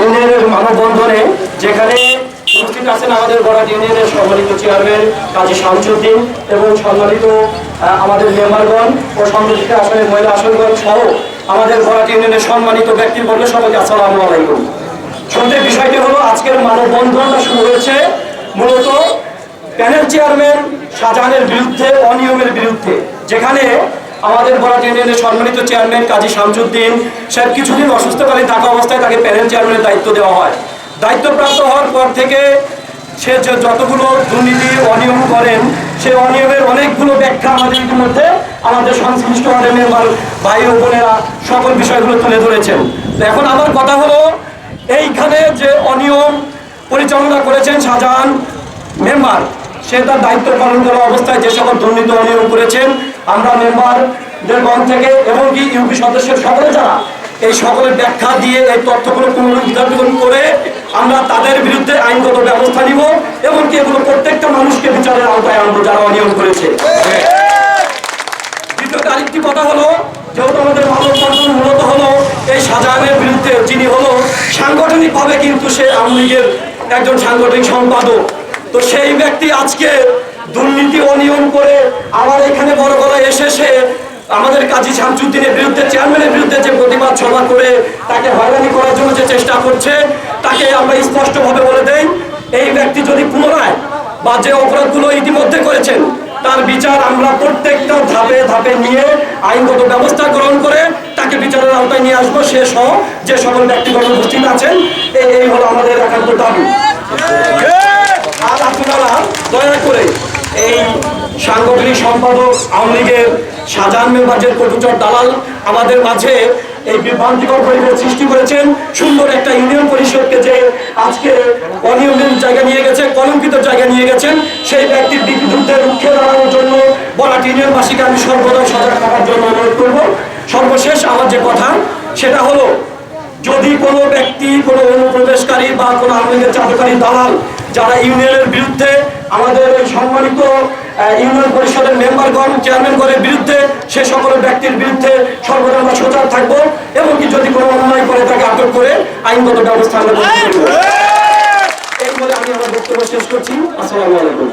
ইউনিয়নের মানববন্ধনে যেখানে উপস্থিত আছেন আমাদের ইউনিয়নের সম্মানিত চেয়ারম্যান কাজী শামসুদ্দিন এবং সম্মানিত আমাদের মেম্বারগণ ও মহিলা আসনগণ সহ আমাদের ইউনিয়নের সম্মানিত ব্যক্তিবর্গ সবাইকে আসসালামু আলাইকুম। শুনতে বিষয়টি হলো আজকের মানববন্ধনটা শুরু হয়েছে মূলত প্যানেল চেয়ারম্যান শাহজাহানের বিরুদ্ধে, অনিয়মের বিরুদ্ধে, যেখানে আমাদের বরাট ইউনিয়নের সম্মানিত চেয়ারম্যান কাজী শামসুদ্দিন সাহেব কিছুদিন অসুস্থকালীন থাকা অবস্থায় তাকে প্যানেল চেয়ারম্যানের দায়িত্ব দেওয়া হয়। দায়িত্বপ্রাপ্ত হওয়ার পর থেকে সে যতগুলো দুর্নীতি, অনিয়ম করেন, সে অনিয়মের অনেকগুলো ব্যাখ্যা আমাদের ইতিমধ্যে আমাদের সংশ্লিষ্ট মেম্বার ভাই ও বোনেরা সকল বিষয়গুলো তুলে ধরেছেন। তো এখন আমার কথা হলো, এইখানে যে অনিয়ম পরিচালনা করেছেন শাহজাহান মেম্বার সে তার দায়িত্ব পালন করা অবস্থায় যে সকল দুর্নীতি, অনিয়ম করেছেন আমরা মেম্বারদের গণ থেকে এবং কি ইউপি সদস্যের সকলে যারা এই সকলের ব্যাখ্যা দিয়ে এই তথ্যগুলো পুনরুদ্ধারণ করে আমরা তাদের বিরুদ্ধে আইনগত ব্যবস্থা নিব এবং কি এগুলো প্রত্যেকটা মানুষকে বিচারের আওতায় আনব যারা অনিয়ম করেছে। দ্বিতীয়ত আরেকটি কথা হলো, যেহেতু আমাদের মানববন্ধন মূলত হলো এই শাহজাহানের বিরুদ্ধে যিনি হলো, সাংগঠনিকভাবে কিন্তু সে আওয়ামী লীগের একজন সাংগঠনিক সম্পাদক। তো সেই ব্যক্তি আজকে দুর্নীতি, অনিয়ম করে আমার এখানে বড় গলায় এসে সে আমাদের কাজী শামসুদ্দিনের বিরুদ্ধে চেয়ারম্যানের বিরুদ্ধে যে প্রতিবাদ সভা করে তাকে হয়রানি করার জন্য যে চেষ্টা করছে, তাকে আমরা স্পষ্টভাবে বলে দেই, এই ব্যক্তি যদি পুনরায় বা যে অপরাধগুলো ইতিমধ্যে করেছেন, তার বিচার আমরা প্রত্যেকটা ধাপে ধাপে নিয়ে আইনগত ব্যবস্থা গ্রহণ করে তাকে বিচারের আওতায় নিয়ে আসব, সে সহ যে সকল ব্যক্তিগত উপস্থিত আছেন এই হলো আমাদের একান্ত দাবি। আর আপনারা দয়া করে এই সাংগঠনিক সম্পাদক, আওয়ামী লীগের শাহজাহান মেম্বাজের কটুচর দালাল আমাদের মাঝে এই বিভ্রান্তিকর পরিবেশ সৃষ্টি করেছেন, সুন্দর একটা ইউনিয়ন পরিষদকে যে আজকে অনিয়মের জায়গা নিয়ে গেছে, কলঙ্কিত জায়গা নিয়ে গেছেন, সেই ব্যক্তির বিরুদ্ধে রুখে দাঁড়ানোর জন্য বরাট ইউনিয়নবাসীকে আমি সর্বদাই সজাগ থাকার জন্য অনুরোধ করব। সর্বশেষ আমার যে কথা, সেটা হলো, যদি কোনো ব্যক্তি, কোনো অনুপ্রবেশকারী বা কোনো আওয়ামী চাঁদকারী দালাল যারা ইউনিয়নের বিরুদ্ধে আমাদের সম্মানিত ইউনিয়ন পরিষদের মেম্বারগণ, চেয়ারম্যানগণের বিরুদ্ধে সে সকল ব্যক্তির বিরুদ্ধে সর্বদা আমরা সোচ্চার থাকব এবং কি যদি কোনো অন্যায় করে তাকে আটক করে আইনগত ব্যবস্থা আমরা এই বলে আমি আমার বক্তব্য শেষ করছি। আসসালামু আলাইকুম।